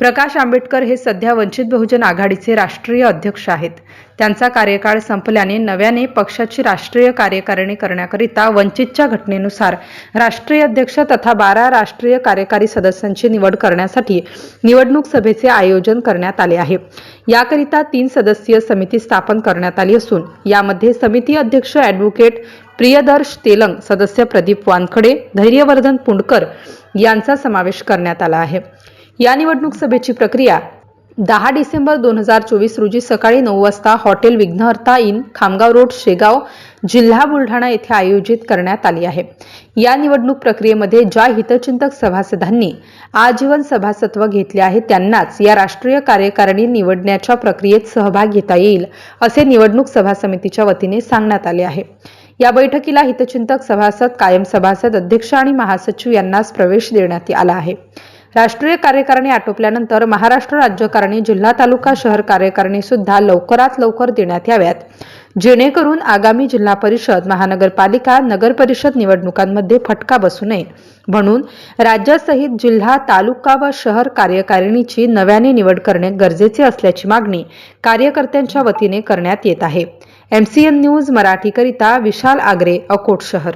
प्रकाश आंबेडकर हे सध्या वंचित बहुजन आघाडीचे राष्ट्रीय अध्यक्ष आहेत. त्यांचा कार्यकाळ संपल्याने नव्याने पक्षाची राष्ट्रीय कार्यकारिणी करण्याकरिता वंचितच्या घटनेनुसार राष्ट्रीय अध्यक्ष तथा बारा राष्ट्रीय कार्यकारी सदस्यांची निवड करण्यासाठी निवडणूक सभेचे आयोजन करण्यात आले आहे. याकरिता तीन सदस्यीय समिती स्थापन करण्यात आली असून यामध्ये समिती अध्यक्ष ॲडव्होकेट प्रियदर्श तेलंग सदस्य प्रदीप वानखडे धैर्यवर्धन पुंडकर यांचा समावेश करण्यात आला आहे. या निवडणूक सभेची प्रक्रिया दहा डिसेंबर दोन हजार चोवीस रोजी सकाळी नऊ वाजता हॉटेल विघ्नहर्ता इन खामगाव रोड शेगाव जिल्हा बुलढाणा येथे आयोजित करण्यात आली आहे. या निवडणूक प्रक्रियेमध्ये ज्या हितचिंतक सभासदांनी आजीवन सभासत्व घेतले आहे त्यांनाच या राष्ट्रीय कार्यकारिणी निवडण्याच्या प्रक्रियेत सहभाग घेता येईल असे निवडणूक सभा समितीच्या वतीने सांगण्यात आले आहे. या बैठकीला हितचिंतक सभासद कायम सभासद अध्यक्ष आणि महासचिव यांनाच प्रवेश देण्यात आला आहे. राष्ट्रीय कार्यकारिणी आटोपल्यानंतर महाराष्ट्र राज्यकारणी जिल्हा तालुका शहर कार्यकारिणी सुद्धा लवकरात लवकर देण्यात याव्यात. जेणेकरून आगामी जिल्हा परिषद महानगरपालिका नगरपरिषद निवडणुकांमध्ये फटका बसू नये. म्हणून राज्यासहित जिल्हा तालुका व शहर कार्यकारिणीची नव्याने निवड करणे गरजेचे असल्याची मागणी कार्यकर्त्यांच्या वतीने करण्यात येत आहे. एम सी एन न्यूज मराठीकरिता विशाल आगरे अकोट शहर.